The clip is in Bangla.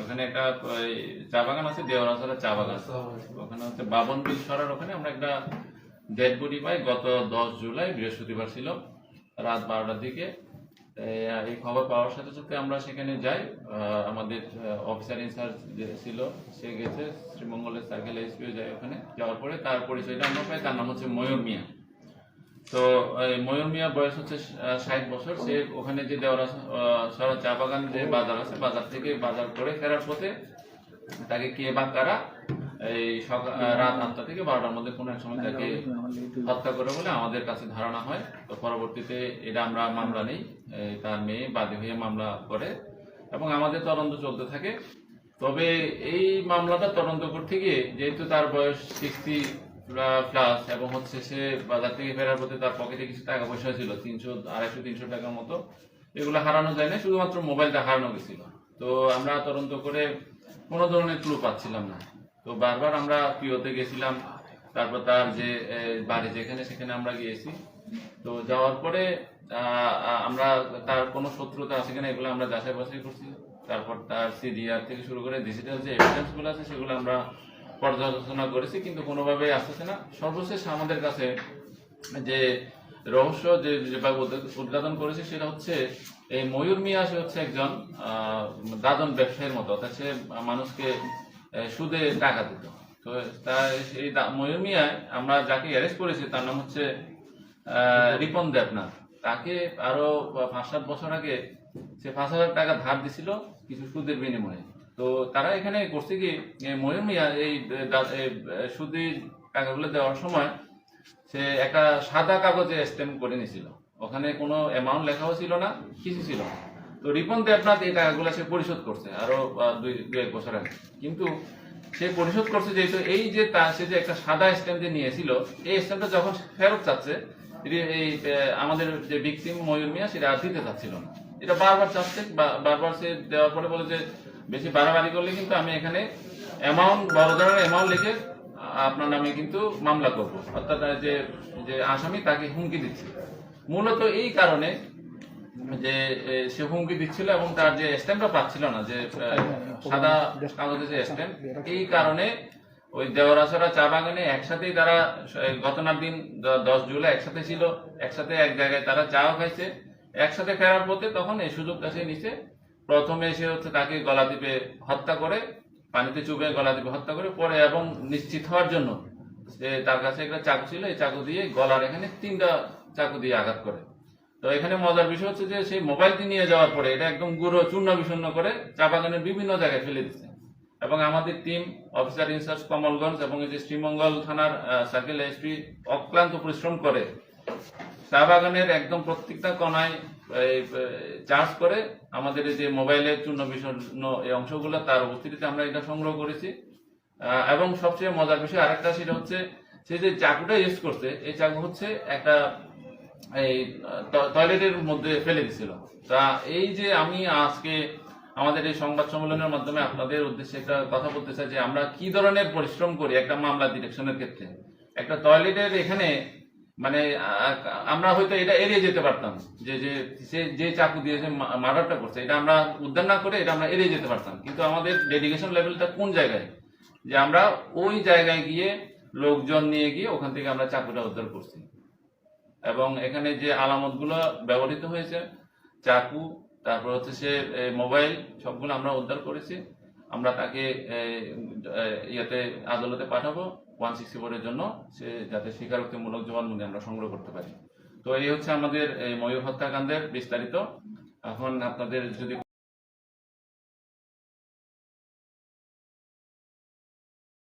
ওখানে একটা চা বাগান আছে, দেওয়ারা চা বাগান। ওখানে হচ্ছে বাবন বিল সরার, ওখানে আমরা একটা ডেড বডি পাই। গত দশ জুলাই, বৃহস্পতিবার ছিল, রাত বারোটার দিকে। এই খবর পাওয়ার সাথে সাথে আমরা সেখানে যাই। আমাদের অফিসার ইনচার্জ যে ছিল, সে গেছে, শ্রীমঙ্গলের সার্কেল এসপিও যায় ওখানে। যাওয়ার পরে তার পরিচয়টা আমরা পাই, তার নাম হচ্ছে ময়ূর মিয়া। তো ময়ূর মিয়া বয়স হচ্ছে ষাট বছর। সে ওখানে যে দেওয়ারা সরা চা বাগান যে বাজার আছে, বাজার থেকে বাজার করে ফেরার পথে তাকে কে বা কারা এই রাত আটটা থেকে বারোটার মধ্যে কোনো এক সময় তাকে হত্যা করে বলে আমাদের কাছে ধারণা হয়। তো পরবর্তীতে এটা আমরা মামলা নেই। তার মেয়ে বাদী হয়ে মামলা করে এবং আমাদের তদন্ত চলতে থাকে। তবে এই মামলাটা তদন্ত করতে গিয়ে যেহেতু তার বয়স সিক্সটি প্লাস এবং হচ্ছে সে বাজার থেকে ফেরার পথে তার পকেটে কিছু টাকা পয়সা ছিল, তিনশো, আড়াইশো, তিনশো টাকার মতো। এগুলো হারানো যায় না, শুধুমাত্র মোবাইলটা হারানো গেছিল। তো আমরা তদন্ত করে কোনো ধরনের ক্লু পাচ্ছিলাম না। তো বারবার আমরা পিওতে গেছিলাম, তারপর তার যে বাড়ি যেখানে, সেখানে আমরা গিয়েছি। তো যাওয়ার পরে আমরা তার কোনো শত্রুতা আছে কিনা এগুলো আমরা যাচাই বাছাই করছি। তারপর তার সিডিআর থেকে শুরু করে ডিজিটাল যে এভিডেন্সগুলো আছে, সেগুলো আমরা পর্যালোচনা করেছি, কিন্তু কোনোভাবে আসতেছে না। সর্বশেষ আমাদের কাছে যে রহস্য, যে উদ্ঘাটন করেছে, সেটা হচ্ছে এই ময়ূর মিয়া, সে হচ্ছে একজন দাদন ব্যবসায়ীর মতো, অর্থাৎ সে মানুষকে সুদে টাকা দিত। তো তার দা- ময়ূর মিয়ায় আমরা যাকে অ্যারেস্ট করেছি, তার নাম হচ্ছে রিপন দেবনাথ। তাকে আরও পাঁচ সাত বছর আগে সে পাঁচ হাজার টাকা ধার দিছিল, কিছু সুদের বিনিময়ে। তো তারা এখানে করছে কি ময়ূর মিয়া, এই দা- সুদি টাকাগুলো দেওয়ার সময় সে একটা সাদা কাগজে স্ট্যাম্প করে নিয়েছিল। ওখানে কোনো অ্যামাউন্ট লেখাও ছিল না, কিছু ছিল তো রিপন দেবনাথ এই টাকাগুলো সে পরিশোধ করছে আরও দুই দুই এক বছর আগে। কিন্তু সে পরিশোধ করছে যেহেতু এই যে তা, সে যে একটা সাদা স্ট্যাম্প যে নিয়েছিল, এই স্ট্যাম্পটা যখন ফেরত চাচ্ছে এই আমাদের যে ভিকটিম ময়ূর মিয়া, সেটা আর দিতে চাচ্ছিল না। এটা বারবার চাচ্ছে বারবার সে দেওয়ার পরে বলে যে বেশি বাড়াবাড়ি করলে কিন্তু আমি এখানে অ্যামাউন্ট বড় ধরনের অ্যামাউন্ট লিখে আপনার নামে কিন্তু মামলা করব। অর্থাৎ যে যে আসামি তাকে হুমকি দিচ্ছে। মূলত এই কারণে যে সে হুমকি দিচ্ছিল এবং তার যে স্ট্যাম্পটা পাচ্ছিল না, যে সাদা কাগজে যে স্ট্যাম্প এই কারণে ওই দেওয়ারাছড়া চা বাগানে একসাথেই তারা ঘটনার দিন দশ জুলাই একসাথে ছিল, একসাথে এক জায়গায় তারা চাও খাইছে। একসাথে ফেরার পথে তখন এই সুযোগটা সে নিছে। প্রথমে এসে হচ্ছে তাকে গলা দ্বীপে হত্যা করে, পানিতে চুবে গলা দ্বীপে হত্যা করে, পরে এবং নিশ্চিত হওয়ার জন্য সে তার কাছে একটা চাকু ছিল, এই চাকু দিয়ে গলার এখানে তিনটা চাকু দিয়ে আঘাত করে। তো এখানে মজার বিষয় হচ্ছে যে সেই মোবাইলটি নিয়ে যাওয়ার পরে এটা একদম গুঁড়ো, চূর্ণ বিচূর্ণ করে চা বাগানের বিভিন্ন জায়গায় ফেলে দিচ্ছে এবং আমাদের টিম অফিসার ইনচার্জ কমলগঞ্জ এবং এই যে শ্রীমঙ্গল থানার সার্কেল এসপি অক্লান্ত পরিশ্রম করে চা বাগানের একদম প্রত্যেকটা কণায় চার্জ করে আমাদের যে মোবাইলের চূর্ণ বিষণ্ণ এই অংশগুলো, তার উপস্থিতিতে আমরা এটা সংগ্রহ করেছি। এবং সবচেয়ে মজার বিষয় আরেকটা সেটা হচ্ছে, সে যে চাকুটা ইউজ করছে, এই চাকু হচ্ছে একটা, এই টয়লেটের মধ্যে ফেলে দিছিল। তা এই যে আমি আজকে আমাদের এই সংবাদ সম্মেলনের মাধ্যমে আপনাদের উদ্দেশ্যে একটা কথা বলতে চাই যে আমরা কি ধরনের পরিশ্রম করি একটা মামলা ডিরেকশনের ক্ষেত্রে? একটা টয়লেটের এখানে মানে আমরা হয়তো এটা এড়িয়ে যেতে পারতাম। যে যে, সে, যে চাকু দিয়ে যে মার্ডারটা করছে, এটা আমরা উদ্ধার না করে এটা আমরা এড়িয়ে যেতে পারতাম। কিন্তু আমাদের ডেডিকেশন লেভেলটা কোন জায়গায়? যে আমরা ওই জায়গায় গিয়ে লোকজন নিয়ে গিয়ে ওখান থেকে আমরা চাকুটা উদ্ধার করছি। এবং এখানে যে আলামতগুলো ব্যবহৃত হয়েছে, চাকু, তারপর হচ্ছে সে মোবাইল, সবগুলো আমরা উদ্ধার করেছি। আমরা তাকে ইয়েতে, আদালতে পাঠাবো। ওয়ান ফোরের জন্য সে যাতে স্বীকারোক্তিমূলক জবানবন্দি আমরা সংগ্রহ করতে পারি। তো এই হচ্ছে আমাদের, এই ময়ূর হত্যাকাণ্ডের বিস্তারিত। এখন আপনাদের যদি